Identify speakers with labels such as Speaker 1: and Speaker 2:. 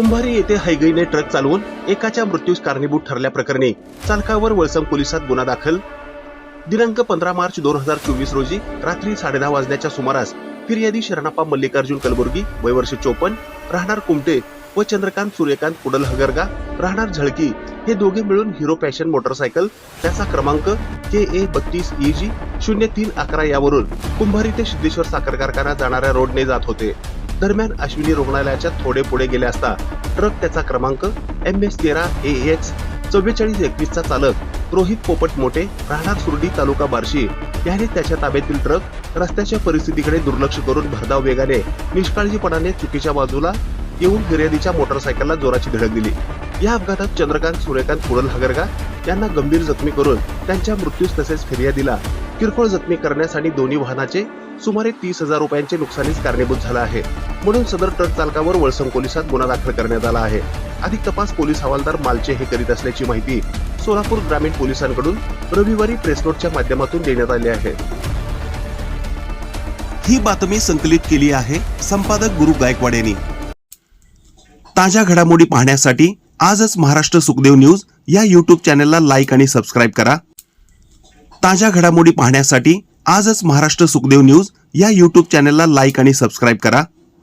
Speaker 1: कुंभारी येथे हायगईने ट्रक चालवून एकाच्या मृत्यूस कारणीभूत ठरल्याप्रकरणी चालकावर वळसम पोलिसात गुन्हा दाखल. दिनांक पंधरा मार्च दोन हजार चोवीस रोजी रात्री साडेदहा वाजण्याच्या सुमारास फिर्यादी शरणप्पा मल्लिकार्जुन कलबुर्गी वयवर्ष चोपन्न राहणार कुमटे व चंद्रकांत सूर्यकांत कुडल हगरगा राहणार झळकी हे दोघे मिळून हिरो पॅशन मोटरसायकल त्याचा क्रमांक के ए बत्तीस ई जी शून्य तीन अकरा यावरून कुंभारी ते सिद्धेश्वर साखर कारखाना जाणाऱ्या रोडने जात होते. दरम्यान अश्विनी रुग्णालयाच्या थोडे पुढे गेले असता ट्रक त्याचा क्रमांक एम एस तेरा ए एक्स चव्वेचाळीस एकवीसचा चालक रोहित पोपट मोठे राहणार सुर्डी तालुका बार्शी याने त्याच्या ताब्यातील ट्रक रस्त्याच्या परिस्थितीकडे दुर्लक्ष करून भरधाव वेगाने निष्काळजीपणाने चुकीच्या बाजूला येऊन फिर्यादीच्या मोटरसायकलला जोराची धडक दिली. या अपघातात चंद्रकांत सूर्यकांत पुरल हगरगा यांना गंभीर जखमी करून त्यांच्या मृत्यूस तसेच फिर्यादीला किरकोळ जखमी करण्यासाठी दोन्ही वाहनाचे सुमारे तीस हजार रुपयांचे नुकसानीस कारणीभूत झाला आहे. म्हणून सदर ट्रक चालकावर वळसंग पोलिसात गुन्हा दाखल करण्यात आला आहे. अधिक तपास पोलीस हवालदार मालचे हे करीत असल्याची माहिती सोलापूर ग्रामीण पोलिसांकडून रविवारी प्रेसनोटच्या माध्यमातून देण्यात आली आहे. ही बातमी संकलित केली आहे संपादक गुरु गायकवाड यांनी. ताज्या घडामोडी पाहण्यासाठी आजच महाराष्ट्र सुखदेव न्यूज या युट्यूब चॅनलला लाईक आणि सबस्क्राईब करा. ताज्या घडामोडी पाहण्यासाठी आजच महाराष्ट्र सुखदेव न्यूज या युट्यूब चॅनलला लाईक आणि सबस्क्राईब करा.